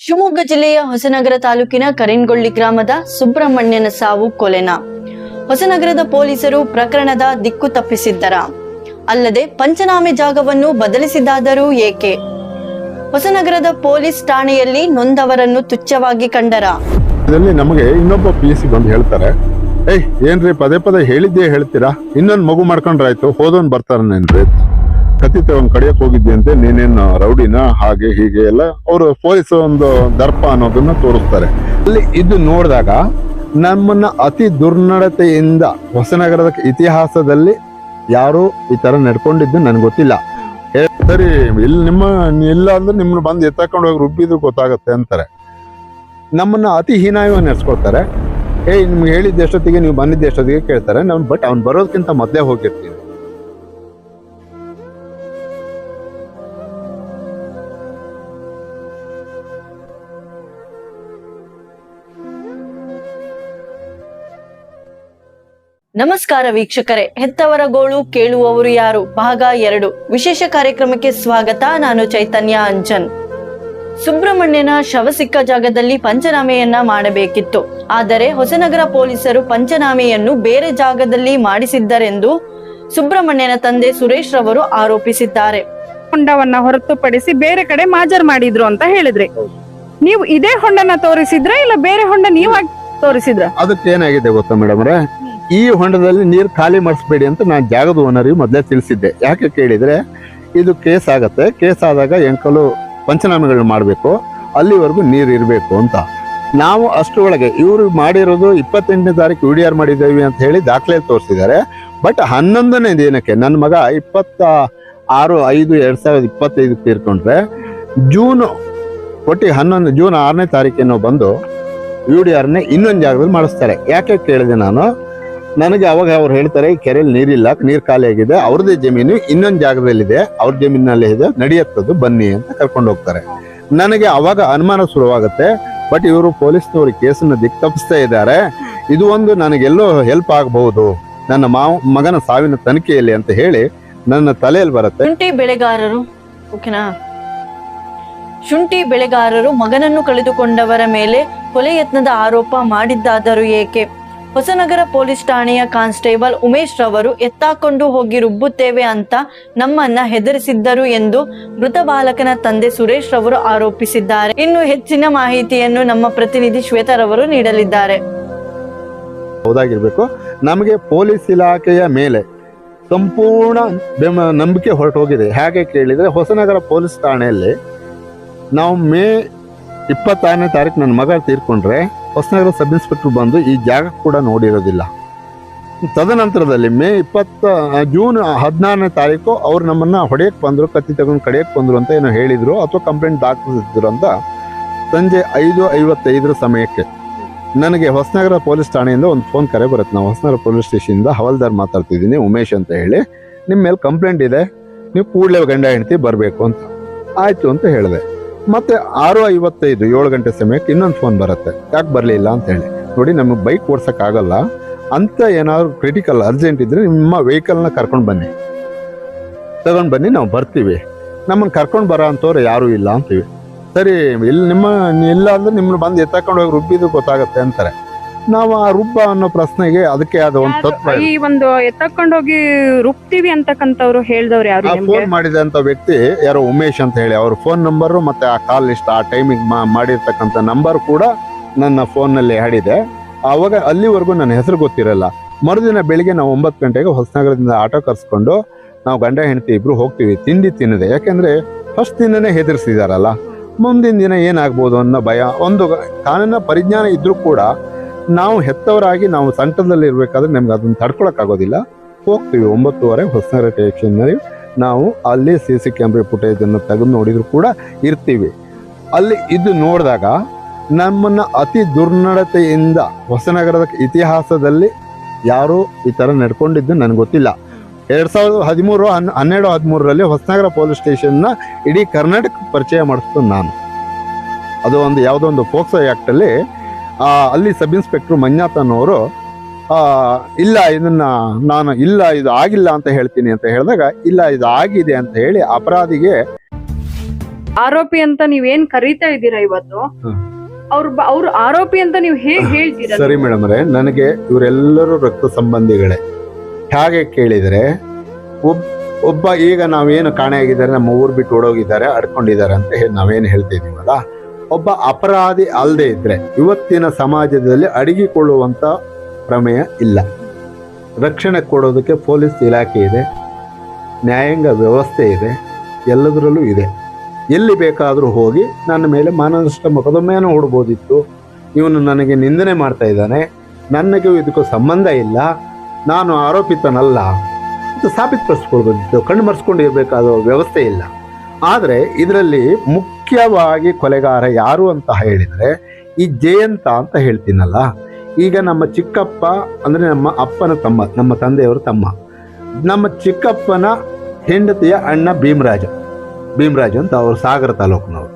ಶಿವಮೊಗ್ಗ ಜಿಲ್ಲೆಯ ಹೊಸನಗರ ತಾಲೂಕಿನ ಕರಿನ್ಗೊಳ್ಳಿ ಗ್ರಾಮದ ಸುಬ್ರಹ್ಮಣ್ಯನ ಸಾವು ಕೊಲೆನ. ಹೊಸನಗರದ ಪೊಲೀಸರು ಪ್ರಕರಣದ ದಿಕ್ಕು ತಪ್ಪಿಸಿದ್ದರ. ಅಲ್ಲದೆ ಪಂಚನಾಮೆ ಜಾಗವನ್ನು ಬದಲಿಸಿದಾದರೂ ಏಕೆ? ಹೊಸನಗರದ ಪೊಲೀಸ್ ಠಾಣೆಯಲ್ಲಿ ನೊಂದವರನ್ನು ತುಚ್ಛವಾಗಿ ಕಂಡರ. ನಮಗೆ ಇನ್ನೊಬ್ಬ ಪಿ ಬಂದು ಹೇಳ್ತಾರೆ, ಏಯ್, ಏನ್ರಿ ಪದೇ ಪದೇ ಹೇಳಿದ್ದೇ ಹೇಳ್ತೀರಾ? ಇನ್ನೊಂದು ಮಗು ಮಾಡ್ಕೊಂಡ್ರಾಯ್ತು ಹೋದವನ್ ಬರ್ತಾರನೇನ್ರಿ ಕತ್ತಿತ ಒಂದ್ ಕಡಿಯಕ್ ಹೋಗಿದ್ದೆ ನೀನೇನು ರೌಡಿನ, ಹಾಗೆ ಹೀಗೆ ಎಲ್ಲ. ಅವರು ಪೊಲೀಸ್ ಒಂದು ದರ್ಪ ಅನ್ನೋದನ್ನ ತೋರಿಸ್ತಾರೆ. ಅಲ್ಲಿ ಇದು ನೋಡಿದಾಗ ನಮ್ಮನ್ನ ಅತಿ ದುರ್ನಡತೆಯಿಂದ ಹೊಸನಗರದ ಇತಿಹಾಸದಲ್ಲಿ ಯಾರು ಈ ತರ ನಡ್ಕೊಂಡಿದ್ದು ನನ್ಗೆ ಗೊತ್ತಿಲ್ಲ. ಸರಿ, ಇಲ್ಲಿ ನಿಮ್ಮ, ಇಲ್ಲ ಅಂದ್ರೆ ನಿಮ್ಮನ್ನ ಬಂದು ಎತ್ತಕೊಂಡು ಹೋಗಿ ರುಬ್ಬಿದ್ರು ಗೊತ್ತಾಗತ್ತೆ ಅಂತಾರೆ. ನಮ್ಮನ್ನ ಅತಿ ಹೀನಾಯವಾಗಿ ನಡ್ಸ್ಕೊಳ್ತಾರೆ ಏಯ್ ನಿಮ್ಗೆ ಹೇಳಿದ್ದ ಎಷ್ಟೊತ್ತಿಗೆ, ನೀವು ಬಂದಿದ್ದ ಎಷ್ಟೊತ್ತಿಗೆ ಕೇಳ್ತಾರೆ. ನಾನು ಬಟ್ ಅವ್ನು ಬರೋದಕ್ಕಿಂತ ಮೊದಲೇ ಹೋಗಿರ್ತೀನಿ ನಮಸ್ಕಾರ ವೀಕ್ಷಕರೇ ಹೆತ್ತವರ ಗೋಳು ಕೇಳುವವರು ಯಾರು? ಭಾಗ ಎರಡು. ವಿಶೇಷ ಕಾರ್ಯಕ್ರಮಕ್ಕೆ ಸ್ವಾಗತ ನಾನು ಚೈತನ್ಯ ಅಂಜನ್. ಸುಬ್ರಹ್ಮಣ್ಯನ ಶವ ಸಿಕ್ಕ ಜಾಗದಲ್ಲಿ ಪಂಚನಾಮೆಯನ್ನ ಮಾಡಬೇಕಿತ್ತು. ಆದರೆ ಹೊಸನಗರ ಪೊಲೀಸರು ಪಂಚನಾಮೆಯನ್ನು ಬೇರೆ ಜಾಗದಲ್ಲಿ ಮಾಡಿಸಿದ್ದರೆಂದು ಸುಬ್ರಹ್ಮಣ್ಯನ ತಂದೆ ಸುರೇಶ್ ರವರು ಆರೋಪಿಸಿದ್ದಾರೆ. ಹೊಂಡವನ್ನ ಹೊರತುಪಡಿಸಿ ಬೇರೆ ಕಡೆ ಮಾಜರ್ ಮಾಡಿದ್ರು ಅಂತ ಹೇಳಿದ್ರಿ. ನೀವು ಇದೇ ಹೊಂಡನ ತೋರಿಸಿದ್ರ ಇಲ್ಲ ಬೇರೆ ಹೊಂಡ ನೀವಾಗಿ ತೋರಿಸಿದ್ರ? ಅದಕ್ಕೆ ಏನಾಗಿದೆ ಗೊತ್ತಾ ಮೇಡಮ್ರೆ ಅವರೇ? ಈ ಹೊಂಡದಲ್ಲಿ ನೀರು ಖಾಲಿ ಮಾಡಿಸ್ಬೇಡಿ ಅಂತ ನಾನು ಜಾಗದ ಓನರಿಗೆ ಮೊದಲೇ ತಿಳಿಸಿದ್ದೆ. ಯಾಕೆ ಕೇಳಿದರೆ, ಇದು ಕೇಸ್ ಆಗುತ್ತೆ. ಕೇಸ್ ಆದಾಗ ಎಂಕಲು ಪಂಚನಾಮೆಗಳನ್ನ ಮಾಡಬೇಕು. ಅಲ್ಲಿವರೆಗೂ ನೀರು ಇರಬೇಕು ಅಂತ. ನಾವು ಅಷ್ಟರೊಳಗೆ ಇವರು ಮಾಡಿರೋದು ಇಪ್ಪತ್ತೆಂಟನೇ ತಾರೀಕು ಯು ಡಿ ಆರ್ ಮಾಡಿದ್ದೇವೆ ಅಂತ ಹೇಳಿ ದಾಖಲೆ ತೋರಿಸಿದ್ದಾರೆ. ಬಟ್ ಹನ್ನೊಂದನೇ ದಿನಕ್ಕೆ ನನ್ನ ಮಗ ಇಪ್ಪತ್ತ ಆರು ಐದು ಎರಡು ಸಾವಿರದ ಇಪ್ಪತ್ತೈದು ತೀರ್ಕೊಂಡ್ರೆ, ಜೂನ್ ಒಟ್ಟಿಗೆ ಹನ್ನೊಂದು, ಜೂನ್ ಆರನೇ ತಾರೀಕೇನೋ ಬಂದು ಯು ಡಿ ಆರ್ನೇ ಇನ್ನೊಂದು ಜಾಗದಲ್ಲಿ ಮಾಡಿಸ್ತಾರೆ. ಯಾಕೆ ಕೇಳಿದೆ ನಾನು? ನನಗೆ ಅವಾಗ ಅವ್ರು ಹೇಳ್ತಾರೆ, ಈ ಕೆರೆಯಲ್ಲಿ ನೀರಿಲ್ಲ, ನೀರ್ ಖಾಲಿ ಆಗಿದೆ ಅವ್ರದ್ದೇ ಜಮೀನು ಇನ್ನೊಂದು ಜಾಗದಲ್ಲಿದೆ, ಅವ್ರ ಜಮೀನಲ್ಲಿ ಇದೆ, ನಡೆಯತ್ತದು, ಬನ್ನಿ ಅಂತ ಕರ್ಕೊಂಡು ಹೋಗ್ತಾರೆ. ನನಗೆ ಅವಾಗ ಅನುಮಾನ ಶುರುವಾಗುತ್ತೆ, ಬಟ್ ಇವರು ಪೊಲೀಸ್ನವರು ಕೇಸನ್ನು ದಿಕ್ ತಪ್ಪಿಸ್ತಾ ಇದ್ದಾರೆ. ಇದು ಒಂದು ನನಗೆಲ್ಲೋ ಹೆಲ್ಪ್ ಆಗಬಹುದು, ನನ್ನ ಮಾವ, ಮಗನ ಸಾವಿನ ತನಿಖೆಯಲ್ಲಿ ಅಂತ ಹೇಳಿ ನನ್ನ ತಲೆಯಲ್ಲಿ ಬರುತ್ತೆ. ಶುಂಠಿ ಬೆಳೆಗಾರರು, ಓಕೆನಾ? ಶುಂಠಿ ಬೆಳೆಗಾರರು ಮಗನನ್ನು ಕಳೆದುಕೊಂಡವರ ಮೇಲೆ ಕೊಲೆ ಯತ್ನದ ಆರೋಪ ಮಾಡಿದ್ದಾದರೂ ಏಕೆ? ಹೊಸನಗರ ಪೊಲೀಸ್ ಠಾಣೆಯ ಕಾನ್ಸ್ಟೇಬಲ್ ಉಮೇಶ್ ರವರು ಎತ್ತಾಕೊಂಡು ಹೋಗಿ ರುಬ್ಬುತ್ತೇವೆ ಅಂತ ನಮ್ಮನ್ನ ಹೆದರಿಸಿದ್ದರು ಎಂದು ಮೃತ ಬಾಲಕನ ತಂದೆ ಸುರೇಶ್ ರವರು ಆರೋಪಿಸಿದ್ದಾರೆ. ಇನ್ನು ಹೆಚ್ಚಿನ ಮಾಹಿತಿಯನ್ನು ನಮ್ಮ ಪ್ರತಿನಿಧಿ ಶ್ವೇತರವರು ನೀಡಲಿದ್ದಾರೆ. ಹೌದಾಗಿರ್ಬೇಕು. ನಮಗೆ ಪೊಲೀಸ್ ಇಲಾಖೆಯ ಮೇಲೆ ಸಂಪೂರ್ಣ ನಂಬಿಕೆ ಹೊರಟೋಗಿದೆ. ಹೇಗೆ ಕೇಳಿದರೆ ಹೊಸನಗರ ಪೊಲೀಸ್ ಠಾಣೆಯಲ್ಲಿ ನಾವು ಮೇ ಇಪ್ಪತ್ತಾರನೇ ತಾರೀಕು ನನ್ನ ಮಗ ತೀರ್ಕೊಂಡ್ರೆ ಹೊಸನಗರ ಸಬ್ ಇನ್ಸ್ಪೆಕ್ಟರ್ ಬಂದು ಈ ಜಾಗ ಕೂಡ ನೋಡಿರೋದಿಲ್ಲ. ತದನಂತರದಲ್ಲಿ ಮೇ ಇಪ್ಪತ್ತ ಜೂನ್ ಹದಿನಾರನೇ ತಾರೀಕು ಅವ್ರು ನಮ್ಮನ್ನ ಹೊಡೆಯಕ್ಕೆ ಬಂದರು, ಕತ್ತಿ ತಗೊಂಡು ಕಡಿಯಕ್ಕೆ ಬಂದರು ಅಂತ ಏನೋ ಹೇಳಿದ್ರು, ಅಥವಾ ಕಂಪ್ಲೇಂಟ್ ದಾಖಲಿಸಿದ್ರು ಅಂತ ಸಂಜೆ ಐದು ಐವತ್ತೈದರ ಸಮಯಕ್ಕೆ. ನನಗೆ ಹೊಸನಗರ ಪೊಲೀಸ್ ಠಾಣೆಯಿಂದ ಒಂದು ಫೋನ್ ಕರೆ ಬರುತ್ತೆ. ನಾವು ಹೊಸನಗರ ಪೊಲೀಸ್ ಸ್ಟೇಷನಿಂದ ಹವಾಲ್ದಾರ್ ಮಾತಾಡ್ತಿದ್ದೀನಿ, ಉಮೇಶ್ ಅಂತ ಹೇಳಿ. ನಿಮ್ಮ ಮೇಲೆ ಕಂಪ್ಲೇಂಟ್ ಇದೆ, ನೀವು ಕೂಡಲೇ ಗಂಡ ಹೆಂಡತಿ ಬರಬೇಕು ಅಂತ. ಆಯಿತು ಅಂತ ಹೇಳಿದೆ. ಮತ್ತೆ ಆರು ಐವತ್ತೈದು ಏಳು ಗಂಟೆ ಸಮಯಕ್ಕೆ ಇನ್ನೊಂದು ಫೋನ್ ಬರುತ್ತೆ. ಯಾಕೆ ಬರಲಿಲ್ಲ ಅಂತ ಹೇಳಿ ನೋಡಿ, ನಮಗೆ ಬೈಕ್ ಓಡ್ಸೋಕ್ಕಾಗಲ್ಲ ಅಂತ ಏನಾದ್ರು ಕ್ರಿಟಿಕಲ್ ಅರ್ಜೆಂಟ್ ಇದ್ರೆ ನಿಮ್ಮ ವೆಹಿಕಲ್ನ ಕರ್ಕೊಂಡು ಬನ್ನಿ. ತಗೊಂಡು ಬನ್ನಿ, ನಾವು ಬರ್ತೀವಿ. ನಮ್ಮನ್ನು ಕರ್ಕೊಂಡು ಬರೋ ಅಂಥವ್ರು ಯಾರೂ ಇಲ್ಲ ಅಂತೀವಿ. ಸರಿ ಇಲ್ಲಿ ನಿಮ್ಮ ಇಲ್ಲ ಅಂದ್ರೆ ನಿಮ್ಮನ್ನು ಬಂದು ಎತ್ತಕೊಂಡು ಹೋಗಿ ರುಬ್ಬಿದ್ದು ಗೊತ್ತಾಗುತ್ತೆ ಅಂತಾರೆ. ನಾವು ಆ ರುಬ್ಬ ಅನ್ನೋ ಪ್ರಶ್ನೆಗೆ ಅದಕ್ಕೆ ಆದ ಒಂದು ತತ್ವ ಇದೆ. ಈ ಒಂದು ಎತ್ತಕೊಂಡೋಗಿ ರುಬ್ತೀವಿ ಅಂತಕ್ಕಂಥವ್ರು ಹೇಳ್ದವ್ರು ಯಾರು ಆ ನಿಮ್ಗೆ? ಫೋನ್ ಮಾಡಿದಂತ ವ್ಯಕ್ತಿ ಯಾರೋ ಉಮೇಶ್ ಅಂತ ಹೇಳಿ ಅವ್ರ ಫೋನ್ ನಂಬರ್ ಮತ್ತೆ ಆ ಕಾಲ್ ಲಿಸ್ಟ್ ಆ ಟೈಮಿಗೆ ಮಾಡಿರ್ತಕ್ಕಂಥ ನಂಬರ್ ಕೂಡ ನನ್ನ ಫೋನ್ನಲ್ಲಿ ಹಾಡಿದೆ ಆವಾಗ ಅಲ್ಲಿವರೆಗೂ ನನ್ನ ಹೆಸರು ಗೊತ್ತಿರಲ್ಲ. ಮರುದಿನ ಬೆಳಿಗ್ಗೆ ನಾವು ಒಂಬತ್ತು ಗಂಟೆಗೆ ಹೊಸನಗರದಿಂದ ಆಟೋ ಕರ್ಸ್ಕೊಂಡು ನಾವು ಗಂಡ ಹೆಂಡತಿ ಇಬ್ರು ಹೋಗ್ತೀವಿ ತಿಂಡಿ ತಿನ್ನದೆ. ಯಾಕೆಂದ್ರೆ ಫಸ್ಟ್ ದಿನನೇ ಹೆದರ್ಸಿದಾರಲ್ಲ. ಮುಂದಿನ ದಿನ ಏನಾಗ್ಬೋದು ಅನ್ನೋ ಭಯ ಒಂದು ಕಾನೂನ ಪರಿಜ್ಞಾನ ಇದ್ರೂ ಕೂಡ ನಾವು ಹೆತ್ತವರಾಗಿ ನಾವು ಸಂಕಟದಲ್ಲಿ ಇರಬೇಕಾದ್ರೆ ನಮ್ಗೆ ಅದನ್ನು ತಡ್ಕೊಳಕ್ಕಾಗೋದಿಲ್ಲ. ಹೋಗ್ತೀವಿ ಒಂಬತ್ತುವರೆ ಹೊಸನಗರ ಸ್ಟೇಷನ್ನಲ್ಲಿ ನಾವು ಅಲ್ಲಿ ಸಿ ಸಿ ಕ್ಯಾಮ್ರಾ ಫುಟೇಜ್ ಅನ್ನು ತೆಗೆದು ನೋಡಿದ್ರು ಕೂಡ ಇರ್ತೀವಿ. ಅಲ್ಲಿ ಇದು ನೋಡಿದಾಗ ನಮ್ಮನ್ನ ಅತಿ ದುರ್ನಡತೆಯಿಂದ ಹೊಸನಗರದ ಇತಿಹಾಸದಲ್ಲಿ ಯಾರು ಈ ಥರ ನಡ್ಕೊಂಡಿದ್ದು ನನಗೆ ಗೊತ್ತಿಲ್ಲ. ಎರಡು ಸಾವಿರದ ಹದಿಮೂರು ಹನ್, ಹನ್ನೆರಡು ಹದಿಮೂರರಲ್ಲಿ ಹೊಸನಗರ ಪೊಲೀಸ್ ಸ್ಟೇಷನ್ನ ಇಡೀ ಕರ್ನಾಟಕ ಪರಿಚಯ ಮಾಡಿಸ್ತು ನಾನು. ಅದು ಒಂದು ಯಾವುದೋ ಒಂದು ಫೋಕ್ಸೋ ಆ್ಯಕ್ಟಲ್ಲಿ ಅಲ್ಲಿ ಸಬ್ ಇನ್ಸ್ಪೆಕ್ಟರ್ ಮಂಜಾತನವರು ಇಲ್ಲ ಇದನ್ನ ನಾನು ಇಲ್ಲ ಇದು ಆಗಿಲ್ಲ ಅಂತ ಹೇಳ್ತೀನಿ ಅಂತ ಹೇಳಿದಾಗ ಇಲ್ಲ ಇದು ಆಗಿದೆ ಅಂತ ಹೇಳಿ ಅಪರಾಧಿಗೆ ಆರೋಪಿ ಅಂತ ನೀವೇನ್ ಕರೀತಾ ಇದ್ದೀರಾ ಇವತ್ತು? ಅವ್ರು ಅವ್ರ ಆರೋಪಿ ಅಂತ ನೀವು ಹೇಗೆ ಹೇಳ್ತೀರಾ? ಸರಿ ಮೇಡಮ್ ರೇ ನನಗೆ ಇವರೆಲ್ಲರೂ ರಕ್ತ ಸಂಬಂಧಿಗಳೇ. ಹೇಗೆ ಕೇಳಿದರೆ ಒಬ್ ಒಬ್ಬ ಈಗ ನಾವೇನು ಕಾಣೆಯಾಗಿದ್ದಾರೆ ನಮ್ಮ ಊರು ಬಿಟ್ಟು ಓಡೋಗಿದ್ದಾರೆ ಅಡ್ಕೊಂಡಿದ್ದಾರೆ ಅಂತ ಹೇಳಿ ನಾವೇನು ಹೇಳ್ತಿದ್ದೀವಲ್ಲ ಒಬ್ಬ ಅಪರಾಧಿ ಅಲ್ಲದೆ ಇದ್ರೆ ಇವತ್ತಿನ ಸಮಾಜದಲ್ಲಿ ಅಡಗಿಕೊಳ್ಳುವಂತ ಪ್ರಮೇಯ ಇಲ್ಲ. ರಕ್ಷಣೆ ಕೊಡೋದಕ್ಕೆ ಪೊಲೀಸ್ ಇಲಾಖೆ ಇದೆ, ನ್ಯಾಯಾಂಗ ವ್ಯವಸ್ಥೆ ಇದೆ, ಎಲ್ಲದರಲ್ಲೂ ಇದೆ. ಎಲ್ಲಿ ಬೇಕಾದರೂ ಹೋಗಿ ನನ್ನ ಮೇಲೆ ಮಾನನಷ್ಟ ಮೊಕದ್ದಮೆಯನ್ನು ಹೂಡ್ಬೋದಿತ್ತು ಇವನು ನನಗೆ ನಿಂದನೆ ಮಾಡ್ತಾ ಇದ್ದಾನೆ ನನಗೂ ಇದಕ್ಕೂ ಸಂಬಂಧ ಇಲ್ಲ, ನಾನು ಆರೋಪಿತನಲ್ಲ ಅಂತ ಸಾಬೀತುಪಡಿಸ್ಕೊಳ್ಬೋದಿತ್ತು ಕಣ್ಣು ಮರೆಸ್ಕೊಂಡಿರಬೇಕಾದ ವ್ಯವಸ್ಥೆ ಇಲ್ಲ. ಆದರೆ ಇದರಲ್ಲಿ ಮುಖ್ಯವಾಗಿ ಕೊಲೆಗಾರ ಯಾರು ಅಂತ ಹೇಳಿದರೆ ಈ ಜಯಂತ ಅಂತ ಹೇಳ್ತೀನಲ್ಲ. ಈಗ ನಮ್ಮ ಚಿಕ್ಕಪ್ಪ ಅಂದರೆ ನಮ್ಮ ಅಪ್ಪನ ತಮ್ಮ, ನಮ್ಮ ತಂದೆಯವರ ತಮ್ಮ. ನಮ್ಮ ಚಿಕ್ಕಪ್ಪನ ಹೆಂಡತಿಯ ಅಣ್ಣ ಭೀಮರಾಜ ಭೀಮರಾಜ ಅಂತ ಅವರು ಸಾಗರ ತಾಲೂಕಿನವರು.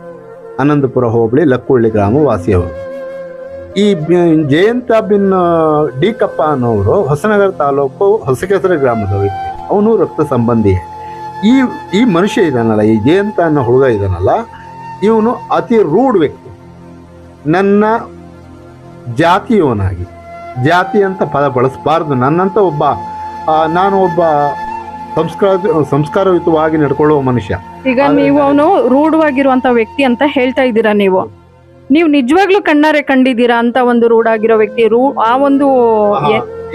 ಅನಂತಪುರ ಹೋಬಳಿ ಲಕ್ಕುಳ್ಳಿ ಗ್ರಾಮ ವಾಸಿಯವರು ಈ ಜಯಂತ ಬಿನ್ ಡಿ ಕಪ್ಪ ಅನ್ನೋರು ಹೊಸನಗರ ತಾಲೂಕು ಹೊಸಕೆಸರ ಗ್ರಾಮದ ಅವನು ರಕ್ತ ಸಂಬಂಧಿ. ಈ ಈ ಮನುಷ್ಯ ಇದಾನಲ್ಲ, ಈ ಜಯಂತ ಅನ್ನೋ ಹುಡುಗ ಇದಾನಲ್ಲ. ಇವನು ಅತಿ ರೂಢ ವ್ಯಕ್ತಿ. ನನ್ನ ಜಾತಿಯವನಾಗಿ. ಜಾತಿ ಅಂತ ಪದ ಬಳಸಬಾರ್ದು. ನನ್ನಂತ ಒಬ್ಬ ನಾನು ಒಬ್ಬ ಸಂಸ್ಕಾರ ಸಂಸ್ಕಾರಯುತವಾಗಿ ನಡ್ಕೊಳ್ಳುವ ಮನುಷ್ಯ. ಈಗ ನೀವು ಅವನು ರೂಢವಾಗಿರುವಂತ ವ್ಯಕ್ತಿ ಅಂತ ಹೇಳ್ತಾ ಇದ್ದೀರಾ ನೀವು? ನೀವು ನಿಜವಾಗ್ಲೂ ಕಣ್ಣಾರೆ ಕಂಡಿದ್ದೀರಾ ಅಂತ ಒಂದು ರೂಢಾಗಿರೋ ವ್ಯಕ್ತಿ? ರೂ ಆ ಒಂದು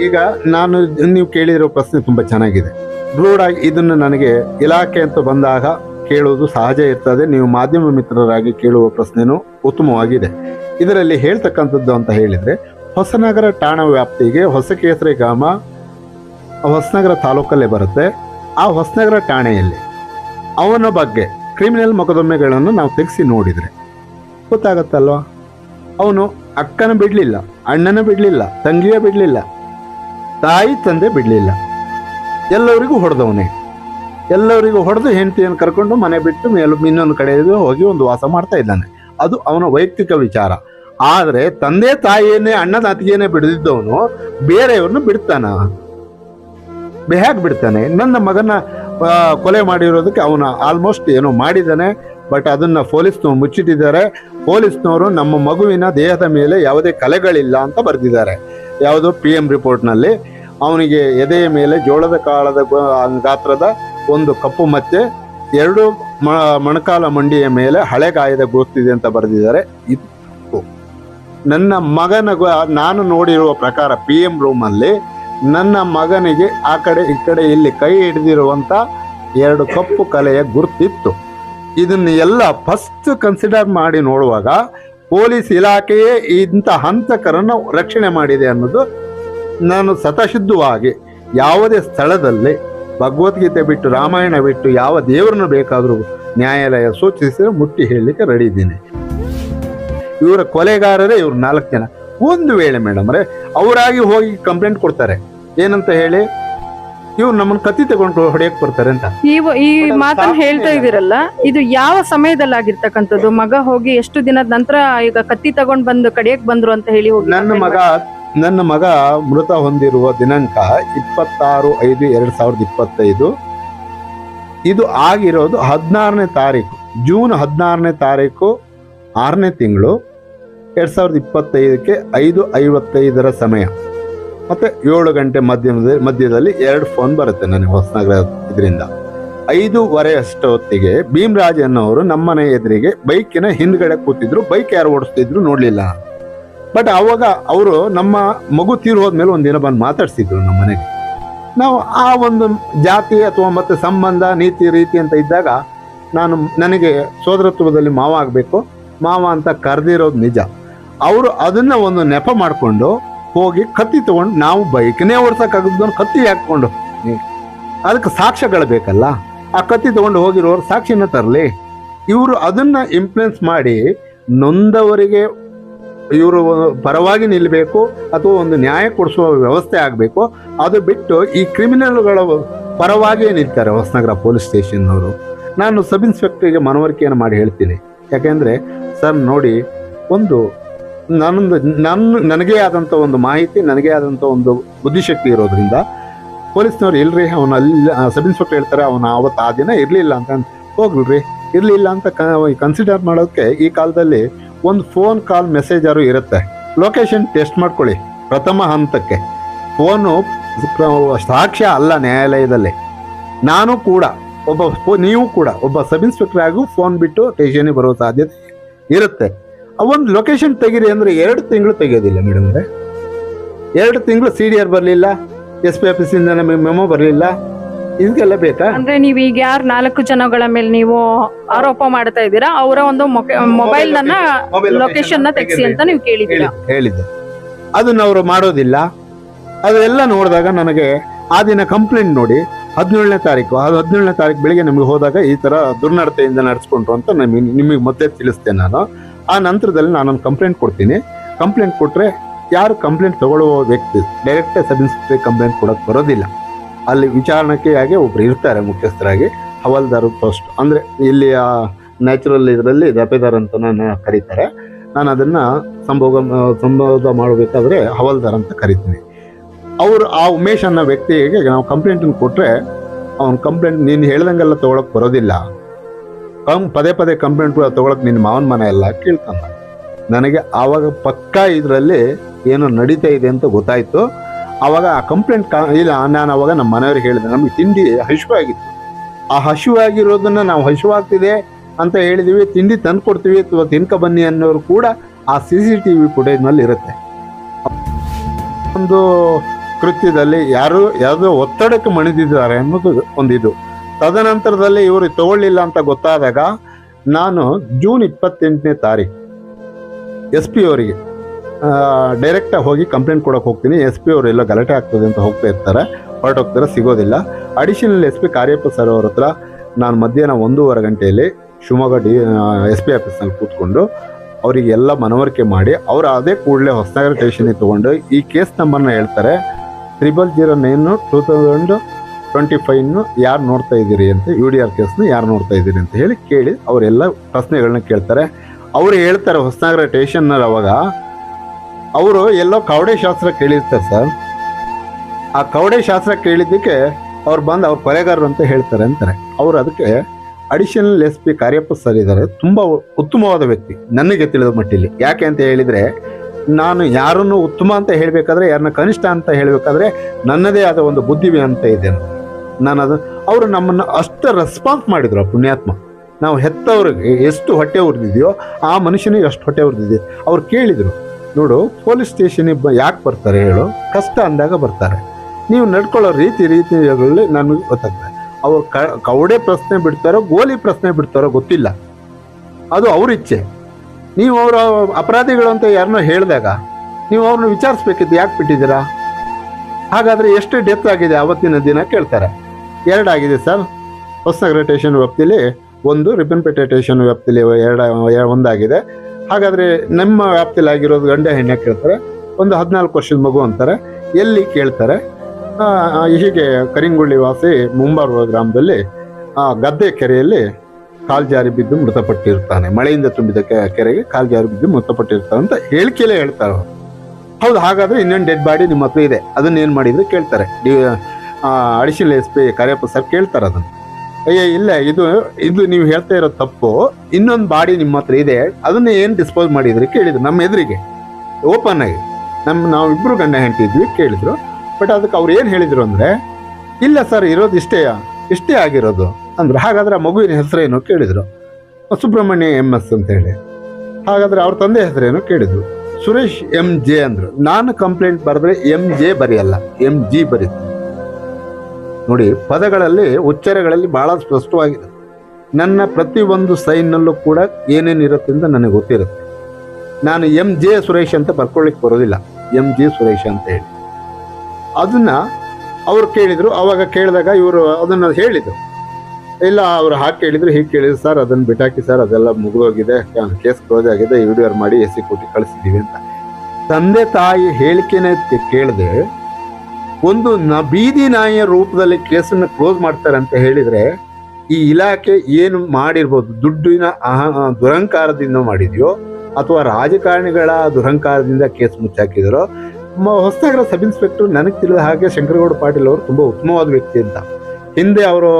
ಈಗ ನಾನು ನೀವು ಕೇಳಿರೋ ಪ್ರಶ್ನೆ ತುಂಬಾ ಚೆನ್ನಾಗಿದೆ. ರೂಢಾಗಿ ಆಗಿ ಇದನ್ನು ನನಗೆ ಇಲಾಖೆ ಅಂತ ಬಂದಾಗ ಕೇಳುವುದು ಸಹಜ ಇರ್ತದೆ. ನೀವು ಮಾಧ್ಯಮ ಮಿತ್ರರಾಗಿ ಕೇಳುವ ಪ್ರಶ್ನೆನೂ ಉತ್ತಮವಾಗಿದೆ. ಇದರಲ್ಲಿ ಹೇಳ್ತಕ್ಕಂಥದ್ದು ಅಂತ ಹೇಳಿದರೆ, ಹೊಸನಗರ ಠಾಣಾ ವ್ಯಾಪ್ತಿಗೆ ಹೊಸಕೇಸರಿ ಗ್ರಾಮ, ಹೊಸನಗರ ತಾಲೂಕಲ್ಲೇ ಬರುತ್ತೆ. ಆ ಹೊಸನಗರ ಠಾಣೆಯಲ್ಲಿ ಅವನ ಬಗ್ಗೆ ಕ್ರಿಮಿನಲ್ ಮೊಕದ್ದಮೆಗಳನ್ನು ನಾವು ತೆಗೆಸಿ ನೋಡಿದರೆ ಗೊತ್ತಾಗತ್ತಲ್ವಾ? ಅವನು ಅಕ್ಕನ ಬಿಡಲಿಲ್ಲ, ಅಣ್ಣನ ಬಿಡಲಿಲ್ಲ, ತಂಗಿಯ ಬಿಡಲಿಲ್ಲ, ತಾಯಿ ತಂದೆ ಬಿಡಲಿಲ್ಲ. ಎಲ್ಲರಿಗೂ ಹೊಡೆದವನೇ. ಎಲ್ಲರಿಗೂ ಹೊಡೆದು ಹೆಂಡತಿಯನ್ನು ಕರ್ಕೊಂಡು ಮನೆ ಬಿಟ್ಟು ಮೇಲು ಇನ್ನೊಂದು ಕಡೆ ಹೋಗಿ ಒಂದು ವಾಸ ಮಾಡ್ತಾ ಇದ್ದಾನೆ. ಅದು ಅವನ ವೈಯಕ್ತಿಕ ವಿಚಾರ. ಆದರೆ ತಂದೆ ತಾಯಿಯನ್ನೇ ಅಣ್ಣನ ಅತ್ತಿಗೆಯನ್ನೇ ಬಿಡದಿದ್ದವನು ಬೇರೆಯವ್ರನ್ನ ಬಿಡ್ತಾನ? ಹೇಗೆ ಬಿಡ್ತಾನೆ. ನನ್ನ ಮಗನ ಕೊಲೆ ಮಾಡಿರೋದಕ್ಕೆ ಅವನ ಆಲ್ಮೋಸ್ಟ್ ಏನೋ ಮಾಡಿದ್ದಾನೆ ಬಟ್ ಅದನ್ನ ಪೊಲೀಸ್ನವ್ರು ಮುಚ್ಚಿಟ್ಟಿದ್ದಾರೆ. ಪೊಲೀಸ್ನವರು ನಮ್ಮ ಮಗುವಿನ ದೇಹದ ಮೇಲೆ ಯಾವುದೇ ಕಲೆಗಳಿಲ್ಲ ಅಂತ ಬರೆದಿದ್ದಾರೆ. ಯಾವುದೋ ಪಿ ಎಂ ರಿಪೋರ್ಟ್ನಲ್ಲಿ ಅವನಿಗೆ ಎದೆಯ ಮೇಲೆ ಜೋಳದ ಕಾಳದ ಗಾತ್ರದ ಒಂದು ಕಪ್ಪು ಮತ್ತೆ ಎರಡು ಮಣಕಾಲ ಮಂಡಿಯ ಮೇಲೆ ಹಳೆಗಾಯದ ಗೋಸ್ತಿದೆ ಅಂತ ಬರೆದಿದ್ದಾರೆ. ಇದು ನನ್ನ ಮಗನ ನಾನು ನೋಡಿರುವ ಪ್ರಕಾರ ಪಿ ಎಂ ರೂಮಲ್ಲಿ ನನ್ನ ಮಗನಿಗೆ ಆ ಕಡೆ ಈ ಕಡೆ ಇಲ್ಲಿ ಕೈ ಹಿಡಿದಿರುವಂತ ಎರಡು ಕಪ್ಪು ಕಲೆಯ ಗುರುತಿತ್ತು. ಇದನ್ನ ಎಲ್ಲ ಫಸ್ಟ್ ಕನ್ಸಿಡರ್ ಮಾಡಿ ನೋಡುವಾಗ ಪೊಲೀಸ್ ಇಲಾಖೆಯೇ ಇಂಥ ಹಂತಕರನ್ನು ರಕ್ಷಣೆ ಮಾಡಿದೆ ಅನ್ನೋದು ನಾನು ಸತಶುದ್ಧವಾಗಿ ಯಾವುದೇ ಸ್ಥಳದಲ್ಲಿ ಭಗವದ್ಗೀತೆ ಬಿಟ್ಟು ರಾಮಾಯಣ ಬಿಟ್ಟು ಯಾವ ದೇವರನ್ನು ಬೇಕಾದರೂ ನ್ಯಾಯಾಲಯ ಸೂಚಿಸಿದ್ರೆ ಮುಟ್ಟಿ ಹೇಳಲಿಕ್ಕೆ ರೆಡಿ ಇದ್ದೀನಿ. ಇವರ ಕೊಲೆಗಾರರೇ ಇವರು ನಾಲ್ಕು ಜನ. ಒಂದು ವೇಳೆ ಮೇಡಮ್ ರೇ ಅವರಾಗಿ ಹೋಗಿ ಕಂಪ್ಲೇಂಟ್ ಕೊಡ್ತಾರೆ. ಏನಂತ ಹೇಳಿ? ಇವ್ರು ನಮ್ಮನ್ನ ಕತ್ತಿ ತಗೊಂಡು ಹೊಡೆಯಕ್ ಬರ್ತಾರೆ ಅಂತ. ಈ ಈ ಮಾತನ್ನ ಹೇಳ್ತಾ. ಇದೀರಲ್ಲ ಇದು ಯಾವ ಸಮಯದಲ್ಲಿ ಆಗಿರ್ತಕ್ಕಂಥದ್ದು ಮಗ ಹೋಗಿ ಎಷ್ಟು ದಿನದ ನಂತರ ಈಗ ಕತ್ತಿ ತಗೊಂಡ್ ಬಂದು ಕಡಿಯಕ್ ಬಂದ್ರು ಅಂತ ಹೇಳಿ ನನ್ನ ಮಗ ನನ್ನ ಮಗ ಮೃತ ಹೊಂದಿರುವ ದಿನಾಂಕ ಇಪ್ಪತ್ತಾರು ಐದು ಎರಡು ಸಾವಿರದ ಇಪ್ಪತ್ತೈದು. ಇದು ಆಗಿರೋದು ಹದಿನಾರನೇ ತಾರೀಕು, ಜೂನ್ ಹದಿನಾರನೇ ತಾರೀಕು ಆರನೇ ತಿಂಗಳು ಎರಡು ಸಾವಿರದ ಇಪ್ಪತ್ತೈದಕ್ಕೆ ಐದು ಐವತ್ತೈದರ ಸಮಯ. ಮತ್ತು ಏಳು ಗಂಟೆ ಮಧ್ಯದಲ್ಲಿ ಮಧ್ಯದಲ್ಲಿ ಎರಡು ಫೋನ್ ಬರುತ್ತೆ ನನಗೆ ಹೊಸನಗರ ಇದರಿಂದ. ಐದೂವರೆ ಅಷ್ಟೊತ್ತಿಗೆ ಭೀಮರಾಜ್ ಅವರು ನಮ್ಮನೆ ಎದುರಿಗೆ ಬೈಕಿನ ಹಿಂದ್ಗಡೆ ಕೂತಿದ್ರು, ಬೈಕ್ ಯಾರು ಓಡಿಸ್ತಿದ್ರು ನೋಡಲಿಲ್ಲ ಬಟ್ ಅವಾಗ ಅವರು ನಮ್ಮ ಮಗು ತೀರು ಹೋದ್ಮೇಲೆ ಒಂದಿನ ಬಂದು ಮಾತಾಡ್ಸಿದ್ರು ನಮ್ಮ ಮನೆಗೆ. ನಾವು ಆ ಒಂದು ಜಾತಿ ಅಥವಾ ಮತ್ತೆ ಸಂಬಂಧ, ನೀತಿ, ರೀತಿ ಅಂತ ಇದ್ದಾಗ ನಾನು ನನಗೆ ಸೋದರತ್ವದಲ್ಲಿ ಮಾವ ಆಗಬೇಕು. ಮಾವ ಅಂತ ಕರೆದಿರೋದು ನಿಜ. ಅವರು ಅದನ್ನ ಒಂದು ನೆಪ ಮಾಡಿಕೊಂಡು ಹೋಗಿ ಕತ್ತಿ ತಗೊಂಡು ನಾವು ಬೈಕ್ನೇ ಓಡ್ಸೋಕ್ಕಾಗದ್ದು ಕತ್ತಿ ಹಾಕ್ಕೊಂಡು. ಅದಕ್ಕೆ ಸಾಕ್ಷ್ಯಗಳು ಬೇಕಲ್ಲ? ಆ ಕತ್ತಿ ತಗೊಂಡು ಹೋಗಿರೋರು ಸಾಕ್ಷಿನ ತರಲಿ. ಇವರು ಅದನ್ನ ಇಂಪ್ಲುಯೆನ್ಸ್ ಮಾಡಿ ನೊಂದವರಿಗೆ ಇವರು ಪರವಾಗಿ ನಿಲ್ಲಬೇಕು ಅಥವಾ ಒಂದು ನ್ಯಾಯ ಕೊಡಿಸುವ ವ್ಯವಸ್ಥೆ ಆಗಬೇಕು. ಅದು ಬಿಟ್ಟು ಈ ಕ್ರಿಮಿನಲ್ಗಳ ಪರವಾಗಿಯೇ ನಿಲ್ತಾರೆ ಹೊಸನಗರ ಪೊಲೀಸ್ ಸ್ಟೇಷನ್ನವರು. ನಾನು ಸಬ್ ಇನ್ಸ್ಪೆಕ್ಟರ್ಗೆ ಮನವರಿಕೆಯನ್ನು ಮಾಡಿ ಹೇಳ್ತೀನಿ. ಯಾಕೆಂದರೆ ಸರ್ ನೋಡಿ, ಒಂದು ನನ್ನದು, ನನ್ನ, ನನಗೇ ಆದಂಥ ಒಂದು ಮಾಹಿತಿ, ನನಗೇ ಆದಂಥ ಒಂದು ಬುದ್ಧಿಶಕ್ತಿ ಇರೋದ್ರಿಂದ ಪೊಲೀಸ್ನವ್ರು ಇಲ್ರಿ, ಅವನು ಅಲ್ಲಿ ಸಬ್ ಇನ್ಸ್ಪೆಕ್ಟರ್ ಹೇಳ್ತಾರೆ, ಅವನು ಆವತ್ತು ಆ ದಿನ ಇರಲಿಲ್ಲ ಅಂತ ಹೋಗ್ಲಿ ಇರಲಿಲ್ಲ ಅಂತ ಕನ್ಸಿಡರ್ ಮಾಡೋಕ್ಕೆ ಈ ಕಾಲದಲ್ಲಿ ಒಂದು ಫೋನ್ ಕಾಲ್ ಮೆಸೇಜ್ ಆರು ಇರುತ್ತೆ. ಲೊಕೇಶನ್ ಟೆಸ್ಟ್ ಮಾಡ್ಕೊಳ್ಳಿ. ಪ್ರಥಮ ಹಂತಕ್ಕೆ. ಫೋನು ಸಾಕ್ಷ್ಯ ಅಲ್ಲ ನ್ಯಾಯಾಲಯದಲ್ಲಿ. ನಾನು ಕೂಡ ಒಬ್ಬ ನೀವು ಕೂಡ ಒಬ್ಬ ಸಬ್ ಇನ್ಸ್ಪೆಕ್ಟರ್ ಆಗು ಫೋನ್ ಬಿಟ್ಟು ಸ್ಟೇಷನ್ಗೆ ಬರೋ ಸಾಧ್ಯತೆ ಇರುತ್ತೆ. ಒಂದು ಲೊಕೇಶನ್ ತೆಗೀರಿ ಅಂದರೆ ಎರಡು ತಿಂಗಳು ತೆಗೆಯೋದಿಲ್ಲ ಮೇಡಮ್ ಎರಡು ತಿಂಗಳು ಸಿ ಡಿ ಆರ್ ಬರಲಿಲ್ಲ ಎಸ್ ಪಿ ಆಫೀಸಿಂದ ನಮಗೆ ಮೆಮೊ ಬರಲಿಲ್ಲ. ಇದಕ್ಕೆಲ್ಲ ಬೇಕಾ? ಅಂದ್ರೆ ನೀವ್ ಈಗ ಯಾರು ನಾಲ್ಕು ಜನಗಳ ಮೇಲೆ ನೀವು ಆರೋಪ ಮಾಡ್ತಾ ಇದ್ದೀರಾ? ಅವರ ಒಂದು ಮೊಬೈಲ್ ನನ್ನ ಲೊಕೇಶನ್ನ ತೆಗ್ಸಿ ಅಂತ ನೀವು ಕೇಳಿದ್ದೀರಾ? ಹೇಳಿದ್ದೆ ಅದನ್ನ ಅವರು ಮಾಡೋದಿಲ್ಲ. ಅದೆಲ್ಲ ನೋಡಿದಾಗ ನನಗೆ ಆ ದಿನ ಕಂಪ್ಲೇಂಟ್ ನೋಡಿ ಹದಿನೇಳನೇ ತಾರೀಕು ಅದು ಹದಿನೇಳನೇ ತಾರೀಕು ಬೆಳಿಗ್ಗೆ ನಿಮಗೆ ಹೋದಾಗ ಈ ತರ ದುರ್ನಡತೆಯಿಂದ ನಡೆಸ್ಕೊಂಡ್ರು ಅಂತ ನಮಗೆ ನಿಮಗೆ ಮತ್ತೆ ತಿಳಿಸ್ತೇನೆ ನಾನು. ಆ ನಂತರದಲ್ಲಿ ನಾನೊಂದು ಕಂಪ್ಲೇಂಟ್ ಕೊಡ್ತೀನಿ. ಕಂಪ್ಲೇಂಟ್ ಕೊಟ್ರೆ ಯಾರು ಕಂಪ್ಲೇಂಟ್ ತಗೊಳ್ಳುವ ವ್ಯಕ್ತಿ ಡೈರೆಕ್ಟ್ ಸಬ್ ಇನ್ಸ್ಪೆಕ್ಟರ್ ಕಂಪ್ಲೇಂಟ್ ಕೊಡೋಕ್ಕೆ ಬರೋದಿಲ್ಲ. ಅಲ್ಲಿ ವಿಚಾರಣೆಗೆ ಒಬ್ರು ಇರ್ತಾರೆ ಮುಖ್ಯಸ್ಥರಾಗಿ, ಹವಾಲ್ದಾರ್ ಪೋಸ್ಟ್ ಅಂದ್ರೆ ಇಲ್ಲಿ ಆ ನ್ಯಾಚುರಲ್ ಇದರಲ್ಲಿ ದಪೇದಾರ್ ಅಂತ ನಾನು ಕರೀತಾರೆ. ನಾನು ಅದನ್ನ ಸಂಭೋಗ ಸಂಭೋಗ ಮಾಡಬೇಕಾದ್ರೆ ಹವಾಲ್ದಾರ್ ಅಂತ ಕರಿತೀನಿ. ಅವರು ಆ ಉಮೇಶ್ ಅನ್ನೋ ವ್ಯಕ್ತಿಗೆ ನಾವು ಕಂಪ್ಲೇಂಟ್ ಕೊಟ್ರೆ ಅವ್ನ ಕಂಪ್ಲೇಂಟ್ ನೀನು ಹೇಳ್ದಂಗೆಲ್ಲ ತಗೊಳಕ್ ಬರೋದಿಲ್ಲ. ಕಂ ಪದೇ ಪದೇ ಕಂಪ್ಲೇಂಟ್ ತಗೊಳಕ್ ನಿನ್ನ ಮಾವನ ಮನೆ ಎಲ್ಲ ಕೇಳ್ತಾನ. ನನಗೆ ಆವಾಗ ಪಕ್ಕಾ ಇದರಲ್ಲಿ ಏನೋ ನಡೀತಾ ಇದೆ ಅಂತ ಗೊತ್ತಾಯ್ತು. ಆವಾಗ ಆ ಕಂಪ್ಲೇಂಟ್ ಕಾ ಇಲ್ಲ, ನಾನು ಅವಾಗ ನಮ್ಮ ಮನೆಯವ್ರಿಗೆ ಹೇಳಿದೆ ನಮಗೆ ತಿಂಡಿ ಹಸಿವಾಗಿತ್ತು ಆ ಹಸಿವಾಗಿರೋದನ್ನು ನಾವು ಹಸಿವಾಗ್ತಿದೆ ಅಂತ ಹೇಳಿದೀವಿ, ತಿಂಡಿ ತಂದು ಕೊಡ್ತೀವಿ ಅಥವಾ ತಿನ್ಕ ಬನ್ನಿ ಅನ್ನೋರು ಕೂಡ ಆ ಸಿ ಸಿ ಟಿ ವಿ ಫುಟೇಜ್ನಲ್ಲಿ ಇರುತ್ತೆ. ಒಂದು ಕೃತ್ಯದಲ್ಲಿ ಯಾರು, ಯಾವುದೋ ಒತ್ತಡಕ್ಕೆ ಮಣಿದಿದ್ದಾರೆ ಅನ್ನೋದು ಒಂದಿದು ತದನಂತರದಲ್ಲಿ ಇವರು ತಗೊಳ್ಳಿಲ್ಲ ಅಂತ ಗೊತ್ತಾದಾಗ ನಾನು ಜೂನ್ ಇಪ್ಪತ್ತೆಂಟನೇ ತಾರೀಕು ಎಸ್ ಪಿ ಅವರಿಗೆ ಡೈರೆಕ್ಟಾಗಿ ಹೋಗಿ ಕಂಪ್ಲೇಂಟ್ ಕೊಡೋಕೆ ಹೋಗ್ತೀನಿ. ಎಸ್ ಪಿ ಅವರೆಲ್ಲ ಗಲಾಟೆ ಆಗ್ತದೆ ಅಂತ ಹೋಗ್ತಾ ಇರ್ತಾರೆ. ಹೊರಟೋಗ್ತಾರೆ, ಸಿಗೋದಿಲ್ಲ. Additional S P Kariappa sir ಅವ್ರ ಹತ್ರ ನಾನು ಮಧ್ಯಾಹ್ನ ಒಂದೂವರೆ ಗಂಟೆಯಲ್ಲಿ ಶಿವಮೊಗ್ಗ ಡಿ ಎಸ್ ಪಿ ಆಫೀಸ್ನಲ್ಲಿ ಕೂತ್ಕೊಂಡು ಅವರಿಗೆ ಎಲ್ಲ ಮನವರಿಕೆ ಮಾಡಿ ಅವರು ಅದೇ ಕೂಡಲೇ ಹೊಸನಗರ ಸ್ಟೇಷನಿಗೆ ತೊಗೊಂಡು ಈ ಕೇಸ್ ನಂಬರ್ನ ಹೇಳ್ತಾರೆ. Triple zero nine two thousand twenty ಫೈವ್ನು ಯಾರು ನೋಡ್ತಾ ಇದ್ದೀರಿ ಅಂತ ಯು ಡಿ ಆರ್ ಕೇಸ್ನ ಯಾರು ನೋಡ್ತಾ ಇದ್ದೀರಿ ಅಂತ ಹೇಳಿ ಕೇಳಿ ಅವರೆಲ್ಲ ಪ್ರಶ್ನೆಗಳನ್ನ ಕೇಳ್ತಾರೆ. ಅವರು ಹೇಳ್ತಾರೆ ಹೊಸನಗರ ಸ್ಟೇಷನ್ನಲ್ಲಿ ಅವಾಗ ಅವರು ಎಲ್ಲೋ ಕವಡೆ ಶಾಸ್ತ್ರ ಕೇಳಿರ್ತಾರೆ ಸರ್. ಆ ಕವಡೆ ಶಾಸ್ತ್ರ ಕೇಳಿದ್ದಕ್ಕೆ ಅವ್ರು ಬಂದು ಅವ್ರ ಕೊಲೆಗಾರರು ಅಂತ ಹೇಳ್ತಾರೆ ಅಂತಾರೆ. ಅವರು ಅದಕ್ಕೆ additional S P Kariappa sir ಇದ್ದಾರೆ. ತುಂಬ ಉತ್ತಮವಾದ ವ್ಯಕ್ತಿ. ನನಗೆ ತಿಳಿದ ಮಟ್ಟಿಲ್ಲಿ. ಯಾಕೆ ಅಂತ ಹೇಳಿದರೆ, ನಾನು ಯಾರನ್ನು ಉತ್ತಮ ಅಂತ ಹೇಳಬೇಕಾದ್ರೆ, ಯಾರನ್ನ ಕನಿಷ್ಠ ಅಂತ ಹೇಳಬೇಕಾದ್ರೆ, ನನ್ನದೇ ಆದ ಒಂದು ಬುದ್ಧಿ ಅಂತ ಇದೆ ನಾನು ಅದು, ಅವರು ನಮ್ಮನ್ನು ಅಷ್ಟು ರೆಸ್ಪಾನ್ಸ್ ಮಾಡಿದ್ರು ಪುಣ್ಯಾತ್ಮ. ನಾವು ಹೆತ್ತವ್ರಿಗೆ ಎಷ್ಟು ಹೊಟ್ಟೆ ಉರಿದಿದೆಯೋ, ಆ ಮನುಷ್ಯನಿಗೆ ಅಷ್ಟು ಹೊಟ್ಟೆ ಉರಿದಿದೆ. ಅವ್ರು ಕೇಳಿದರು. ನೋಡು, ಪೊಲೀಸ್ ಸ್ಟೇಷನಿಗೆ ಯಾಕೆ ಬರ್ತಾರೆ ಹೇಳು. ಕಷ್ಟ ಅಂದಾಗ ಬರ್ತಾರೆ. ನೀವು ನಡ್ಕೊಳ್ಳೋ ರೀತಿ ರೀತಿಗಳಲ್ಲಿ ನನಗೆ ಗೊತ್ತಾಗ್ತದೆ. ಅವ್ರು ಕ ಕವಡೆ ಪ್ರಶ್ನೆ ಬಿಡ್ತಾರೋ, ಗೋಲಿ ಪ್ರಶ್ನೆ ಬಿಡ್ತಾರೋ ಗೊತ್ತಿಲ್ಲ. ಅದು ಅವ್ರ ಇಚ್ಛೆ. ನೀವು ಅವರ ಅಪರಾಧಿಗಳು ಅಂತ ಯಾರನ್ನೋ ಹೇಳಿದಾಗ, ನೀವು ಅವ್ರನ್ನ ವಿಚಾರಿಸ್ಬೇಕಿತ್ತು, ಯಾಕೆ ಬಿಟ್ಟಿದ್ದೀರಾ? ಹಾಗಾದರೆ ಎಷ್ಟು ಡೆತ್ ಆಗಿದೆ ಅವತ್ತಿನ ದಿನ ಕೇಳ್ತಾರೆ. ಎರಡಾಗಿದೆ ಸರ್. ಹೊಸನಗರ ಸ್ಟೇಷನ್ ವ್ಯಾಪ್ತಿಲಿ ಒಂದು, ರಿಬ್ಬನ್ಪೇಟೆ ಟೇಷನ್ ವ್ಯಾಪ್ತಿಲಿ ಎರಡ ಒಂದಾಗಿದೆ. ಹಾಗಾದ್ರೆ ನಮ್ಮ ವ್ಯಾಪ್ತಿಯಲ್ಲಿ ಆಗಿರೋದು ಗಂಡ ಹೆಣ್ಣೆ ಕೇಳ್ತಾರೆ? ಒಂದು ಹದಿನಾಲ್ಕು ವರ್ಷದ ಮಗು ಅಂತಾರೆ. ಎಲ್ಲಿ ಕೇಳ್ತಾರೆ? ಹೀಗೆ ಕರಿಂಗುಳ್ಳಿ ವಾಸಿ ಮುಂಬರುವ ಗ್ರಾಮದಲ್ಲಿ ಗದ್ದೆ ಕೆರೆಯಲ್ಲಿ ಕಾಲ್ ಜಾರಿ ಬಿದ್ದು ಮೃತಪಟ್ಟಿರ್ತಾನೆ. ಮಳೆಯಿಂದ ತುಂಬಿದ ಕೆರೆಗೆ ಕಾಲ್ ಜಾರಿ ಬಿದ್ದು ಮೃತಪಟ್ಟಿರ್ತಾನೆ ಅಂತ ಹೇಳಿಕೆಲೇ ಹೇಳ್ತಾರೆ. ಹೌದು, ಹಾಗಾದ್ರೆ ಇನ್ನೊಂದು ಡೆಡ್ ಬಾಡಿ ನಿಮ್ಮ ಹತ್ರ ಇದೆ. ಅದನ್ನ ಏನ್ ಮಾಡಿದ್ರೆ ಕೇಳ್ತಾರೆ. Additional S P Kariappa sir ಕೇಳ್ತಾರೆ ಅದನ್ನ. ಅಯ್ಯ, ಇಲ್ಲ, ಇದು ಇದು ನೀವು ಹೇಳ್ತಾ ಇರೋ ತಪ್ಪು. ಇನ್ನೊಂದು ಬಾಡಿ ನಿಮ್ಮ ಹತ್ರ ಇದೆ. ಅದನ್ನ ಏನ್ ಡಿಸ್ಪೋಸ್ ಮಾಡಿದ್ರಿ ಕೇಳಿದ್ರು, ನಮ್ಮ ಎದುರಿಗೆ. ಓಪನ್ ಆಗಿ. ನಮ್ಮ ನಾವು ಇಬ್ರು ಗಂಡ ಹೆಂಡತಿ ಇದ್ವಿ ಕೇಳಿದ್ರು. ಬಟ್ ಅದಕ್ಕೆ ಅವ್ರು ಏನು ಹೇಳಿದ್ರು ಅಂದ್ರೆ, ಇಲ್ಲ ಸರ್ ಇರೋದು ಇಷ್ಟೇ ಇಷ್ಟೇ ಆಗಿರೋದು. ಅಂದ್ರೆ ಹಾಗಾದ್ರೆ ಆ ಮಗುವಿನ ಹೆಸರೇನು ಕೇಳಿದ್ರು. ಸುಬ್ರಹ್ಮಣ್ಯ ಎಂ ಎಸ್ ಅಂತ ಹೇಳಿ. ಹಾಗಾದ್ರೆ ಅವ್ರ ತಂದೆ ಹೆಸರೇನು ಕೇಳಿದ್ರು. ಸುರೇಶ್ ಎಂ ಜೆ ಅಂದರು. ನಾನು ಕಂಪ್ಲೇಂಟ್ ಬರೆದ್ರೆ ಎಂ ಜೆ ಬರೆಯಲ್ಲ, ಎಂ ಜಿ ಬರೀತೀನಿ. ನೋಡಿ, ಪದಗಳಲ್ಲಿ ಉಚ್ಚಾರಗಳಲ್ಲಿ ಬಹಳ ಸ್ಪಷ್ಟವಾಗಿದೆ. ನನ್ನ ಪ್ರತಿ ಒಂದು ಸೈನ್ನಲ್ಲೂ ಕೂಡ ಏನೇನಿರುತ್ತೆ ಅಂತ ನನಗೆ ಗೊತ್ತಿರುತ್ತೆ. ನಾನು ಎಂ ಜೆ ಸುರೇಶ್ ಅಂತ ಬರ್ಕೊಳ್ಳಿಕ್ಕೆ ಬರೋದಿಲ್ಲ. ಎಂ ಜೆ ಸುರೇಶ್ ಅಂತ ಹೇಳಿ. ಅದನ್ನ ಅವ್ರು ಕೇಳಿದ್ರು, ಅವಾಗ ಕೇಳಿದಾಗ ಇವರು ಅದನ್ನ ಹೇಳಿದ್ರು. ಇಲ್ಲ, ಅವ್ರು ಹಾಕಿ ಕೇಳಿದ್ರು, ಹೀಗೆ ಕೇಳಿದ್ರು, ಸರ್, ಅದನ್ನ ಬಿಟ್ಟಾಕಿ, ಸರ್, ಅದೆಲ್ಲ ಮುಗಿದೋಗಿದೆ ಕೇಸ್ ಕ್ಲೋಸ್ ಆಗಿದೆ ವಿಡಿಯೋ ಮಾಡಿ ಎಸ್ ಸಿ ಕೊಟ್ಟು ಕಳಿಸಿದ್ದೀವಿ ಅಂತ. ತಂದೆ ತಾಯಿ ಹೇಳಿಕೆನೇ ಕೇಳಿದೆ ಒಂದು ನ ಬೀದಿ ನಾಯಿಯ ರೂಪದಲ್ಲಿ ಕೇಸನ್ನು ಕ್ಲೋಸ್ ಮಾಡ್ತಾರೆ ಅಂತ ಹೇಳಿದರೆ, ಈ ಇಲಾಖೆ ಏನು ಮಾಡಿರ್ಬೋದು? ದುಡ್ಡಿನ ಅಹ ದುರಂಕಾರದಿಂದ ಮಾಡಿದೆಯೋ? ಅಥವಾ ರಾಜಕಾರಣಿಗಳ ದುರಂಕಾರದಿಂದ ಕೇಸ್ ಮುಚ್ಚಾಕಿದರೋ? ಹೊಸದಾಗಿರೋ ಸಬ್ ಇನ್ಸ್ಪೆಕ್ಟರ್ ನನಗೆ ತಿಳಿದ ಹಾಗೆ ಶಂಕರಗೌಡ ಪಾಟೀಲ್ ಅವರು ತುಂಬ ಉತ್ತಮವಾದ ವ್ಯಕ್ತಿ ಅಂತ. ಹಿಂದೆ ಅವರು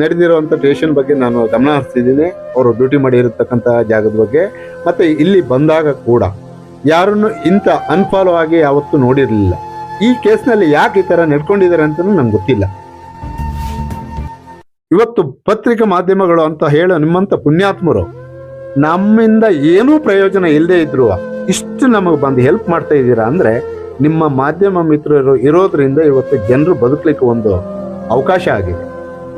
ನಡೆದಿರುವಂಥ ಸ್ಟೇಷನ್ ಬಗ್ಗೆ ನಾನು ಗಮನ ಹರಿಸಿದ್ದೀನಿ. ಅವರು ಡ್ಯೂಟಿ ಮಾಡಿರತಕ್ಕಂಥ ಜಾಗದ ಬಗ್ಗೆ. ಮತ್ತು ಇಲ್ಲಿ ಬಂದಾಗ ಕೂಡ ಯಾರನ್ನು ಇಂಥ ಅನ್ಫಾಲೋ ಆಗಿ ಯಾವತ್ತೂ ನೋಡಿರಲಿಲ್ಲ. ಈ ಕೇಸ್ನಲ್ಲಿ ಯಾಕೆ ಈ ಥರ ನಡ್ಕೊಂಡಿದ್ದಾರೆ ಅಂತಲೂ ನಂಗೆ ಗೊತ್ತಿಲ್ಲ. ಇವತ್ತು ಪತ್ರಿಕಾ ಮಾಧ್ಯಮಗಳು ಅಂತ ಹೇಳೋ ನಿಮ್ಮಂಥ ಪುಣ್ಯಾತ್ಮರು ನಮ್ಮಿಂದ ಏನೂ ಪ್ರಯೋಜನ ಇಲ್ಲದೆ ಇದ್ರು ಇಷ್ಟು ನಮಗೆ ಬಂದು ಹೆಲ್ಪ್ ಮಾಡ್ತಾ ಇದ್ದೀರಾ ಅಂದ್ರೆ ನಿಮ್ಮ ಮಾಧ್ಯಮ ಮಿತ್ರರು ಇರೋದ್ರಿಂದ ಇವತ್ತು ಜನರು ಬದುಕಲಿಕ್ಕೆ ಒಂದು ಅವಕಾಶ ಆಗಿದೆ.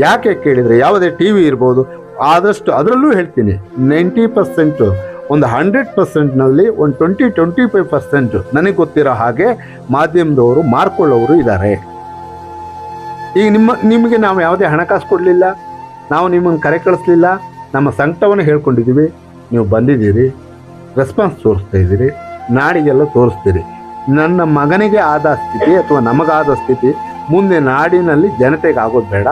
ಯಾಕೆ ಕೇಳಿದ್ರೆ ಯಾವುದೇ ಟಿ ವಿ ಇರ್ಬೋದು ಆದಷ್ಟು ಅದರಲ್ಲೂ ಹೇಳ್ತೀನಿ ನೈಂಟಿ ಪರ್ಸೆಂಟು ಒಂದು ಹಂಡ್ರೆಡ್ ಪರ್ಸೆಂಟ್ನಲ್ಲಿ ಒಂದು ಟ್ವೆಂಟಿ ಟ್ವೆಂಟಿ ಫೈವ್ ಪರ್ಸೆಂಟ್ ನನಗೆ ಗೊತ್ತಿರೋ ಹಾಗೆ ಮಾಧ್ಯಮದವರು ಮಾರ್ಕೊಳ್ಳೋರು ಇದ್ದಾರೆ ಈಗ ನಿಮ್ಮ, ನಿಮಗೆ ನಾವು ಯಾವುದೇ ಹಣಕಾಸು ಕೊಡಲಿಲ್ಲ, ನಾವು ನಿಮ್ಮನ್ನು ಕರೆ ಕಳಿಸ್ಲಿಲ್ಲ, ನಮ್ಮ ಸಂಕಟವನ್ನು ಹೇಳ್ಕೊಂಡಿದ್ದೀವಿ, ನೀವು ಬಂದಿದ್ದೀರಿ ರೆಸ್ಪಾನ್ಸ್ ತೋರಿಸ್ತಾ ಇದ್ದೀರಿ, ನಾಡಿಗೆಲ್ಲ ತೋರಿಸ್ತೀರಿ. ನನ್ನ ಮಗನಿಗೆ ಆದ ಸ್ಥಿತಿ ಅಥವಾ ನಮಗಾದ ಸ್ಥಿತಿ ಮುಂದೆ ನಾಡಿನಲ್ಲಿ ಜನತೆಗೆ ಆಗೋದು ಬೇಡ.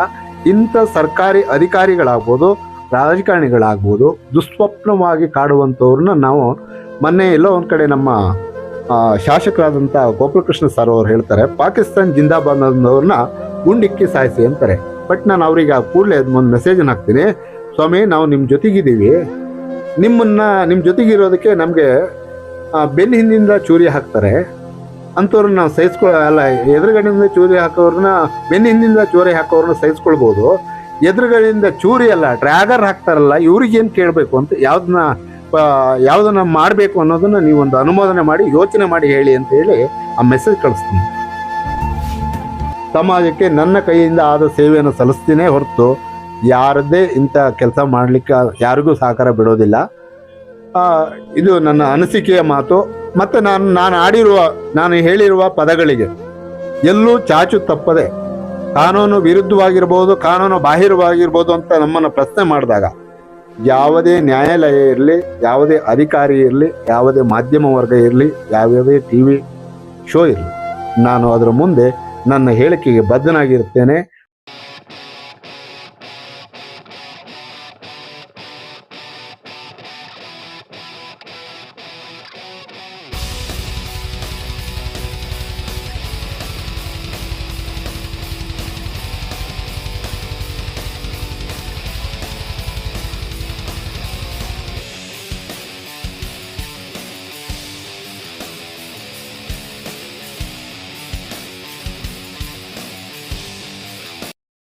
ಇಂಥ ಸರ್ಕಾರಿ ಅಧಿಕಾರಿಗಳಾಗ್ಬೋದು ರಾಜಕಾರಣಿಗಳಾಗ್ಬೋದು, ದುಸ್ವಪ್ನವಾಗಿ ಕಾಡುವಂಥವ್ರನ್ನ ನಾವು ಮೊನ್ನೆ ಎಲ್ಲೋ ಒಂದು ಕಡೆ ನಮ್ಮ ಶಾಸಕರಾದಂಥ ಗೋಪಾಲಕೃಷ್ಣ ಸರ್ ಅವರು ಹೇಳ್ತಾರೆ, ಪಾಕಿಸ್ತಾನ್ ಜಿಂದಾಬಾದ್ ಅನ್ನೋರನ್ನ ಗುಂಡಿಕ್ಕಿ ಸಾಯಿಸಿ ಅಂತಾರೆ. ಬಟ್ ನಾನು ಅವ್ರಿಗೆ ಕೂಡಲೇ ಒಂದು ಮೆಸೇಜನ್ನು ಹಾಕ್ತೀನಿ. ಸ್ವಾಮಿ, ನಾವು ನಿಮ್ಮ ಜೊತೆಗಿದ್ದೀವಿ. ನಿಮ್ಮನ್ನ ನಿಮ್ಮ ಜೊತೆಗಿರೋದಕ್ಕೆ ನಮಗೆ ಬೆನ್ನ ಹಿಂದಿಂದ ಚೂರಿ ಹಾಕ್ತಾರೆ. ಅಂಥವ್ರನ್ನ ನಾವು ಸಹಿಸ್ಕೊಳ ಅಲ್ಲ, ಎದುರುಗಡೆಯಿಂದ ಚೂರಿ ಹಾಕೋರನ್ನ ಬೆನ್ನ ಹಿಂದಿಂದ ಚೂರಿ ಹಾಕೋರನ್ನ ಸಹಿಸ್ಕೊಳ್ಬೋದು. ಎದುರುಗಡೆಯಿಂದ ಚೂರಿ ಅಲ್ಲ, ಡ್ರ್ಯಾಗರ್ ಹಾಕ್ತಾರಲ್ಲ, ಇವ್ರಿಗೇನು ಕೇಳಬೇಕು ಅಂತ ಯಾವ್ದನ್ನ ಯಾವ್ದನ್ನ ಮಾಡಬೇಕು ಅನ್ನೋದನ್ನ ನೀವೊಂದು ಅನುಮೋದನೆ ಮಾಡಿ, ಯೋಚನೆ ಮಾಡಿ ಹೇಳಿ ಅಂತ ಹೇಳಿ ಆ ಮೆಸೇಜ್ ಕಳಿಸ್ತೀನಿ. ಸಮಾಜಕ್ಕೆ ನನ್ನ ಕೈಯಿಂದ ಆದ ಸೇವೆಯನ್ನು ಸಲ್ಲಿಸ್ತೀನಿ ಹೊರತು ಯಾರದ್ದೇ ಇಂಥ ಕೆಲಸ ಮಾಡಲಿಕ್ಕೆ ಯಾರಿಗೂ ಸಹಕಾರ ಬಿಡೋದಿಲ್ಲ. ಇದು ನನ್ನ ಅನಿಸಿಕೆಯ ಮಾತು. ಮತ್ತು ನಾನು ನಾನು ಆಡಿರುವ, ನಾನು ಹೇಳಿರುವ ಪದಗಳಿಗೆ ಎಲ್ಲೂ ಚಾಚು ತಪ್ಪದೆ ಕಾನೂನು ವಿರುದ್ಧವಾಗಿರ್ಬೋದು, ಕಾನೂನು ಬಾಹಿರವಾಗಿರ್ಬೋದು ಅಂತ ನಮ್ಮನ್ನು ಪ್ರಶ್ನೆ ಮಾಡಿದಾಗ, ಯಾವುದೇ ನ್ಯಾಯಾಲಯ ಇರಲಿ, ಯಾವುದೇ ಅಧಿಕಾರಿ ಇರಲಿ, ಯಾವುದೇ ಮಾಧ್ಯಮ ವರ್ಗ ಇರಲಿ ಯಾವ್ಯಾವುದೇ ಟಿ ವಿ ಶೋ ಇರಲಿ, ನಾನು ಅದರ ಮುಂದೆ ನನ್ನ ಹೇಳಿಕೆಗೆ ಬದ್ಧನಾಗಿರುತ್ತೇನೆ.